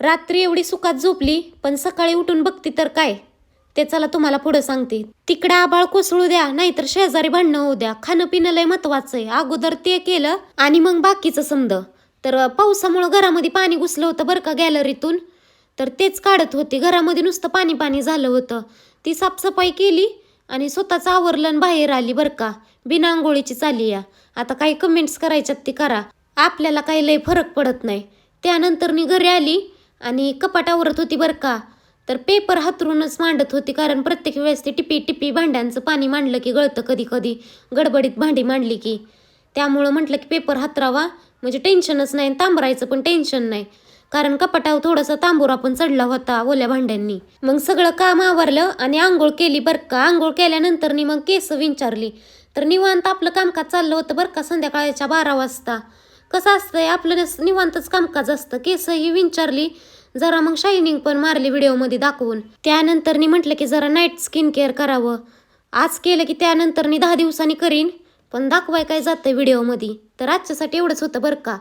रात्री एवढी सुखात झोपली पण सकाळी उठून बघते तर काय? ते चला तुम्हाला पुढं सांगते. तिकडे आबाळ कोसळू द्या नाहीतर शेजारी भांडणं होऊ द्या. खाणं पिणं लय महत्वाचं आहे अगोदर ते केलं आणि मग बाकीचं समज तर पावसामुळं घरामध्ये पाणी घुसलं होतं बरं का गॅलरीतून? तर तेच काढत होते. घरामध्ये नुसतं पाणी पाणी झालं होतं. ती साफसफाई केली आणि स्वतःच आवरलं बाहेर आली बरं का. बिना आंघोळीची चाली या. आता काही कमेंट्स करायच्यात ती करा. आपल्याला काही लय फरक पडत नाही. त्यानंतर मी घरी आली. आणि कपाट आवरत होती बरं का? तर पेपर हातरूनच मांडत होती कारण प्रत्येक वेळेस ते टिपी टिपी भांड्यांचं पाणी मांडलं की गळतं कधी कधी. गडबडीत भांडी मांडली की. त्यामुळं म्हटलं की पेपर हातरावा. म्हणजे टेन्शनच नाही आणि तांबरायचं पण टेन्शन नाही. कारण कपाटावर थोडासा तांबूरा पण चढला होता ओल्या भांड्यांनी. मग सगळं काम आवरलं आणि आंघोळ केली बरं का? आंघोळ केल्यानंतरनी मग केस विंचारली. तर निवांत आपलं कामकाज चाललं होतं बरं का संध्याकाळच्या बारा वाजता? कसं असतंय आपलं निवांतच कामकाज असतं. केस ही विंचारली जरा मग शायनिंग पण मारली व्हिडिओमध्ये दाखवून. त्यानंतरनी म्हटलं की जरा नाईट स्किन केअर करावं. आज केलं की त्यानंतरनी दहा दिवसांनी करीन पण दाखवाय काय जातं व्हिडिओमध्ये. तर आजच्यासाठी एवढंच होतं बरं का.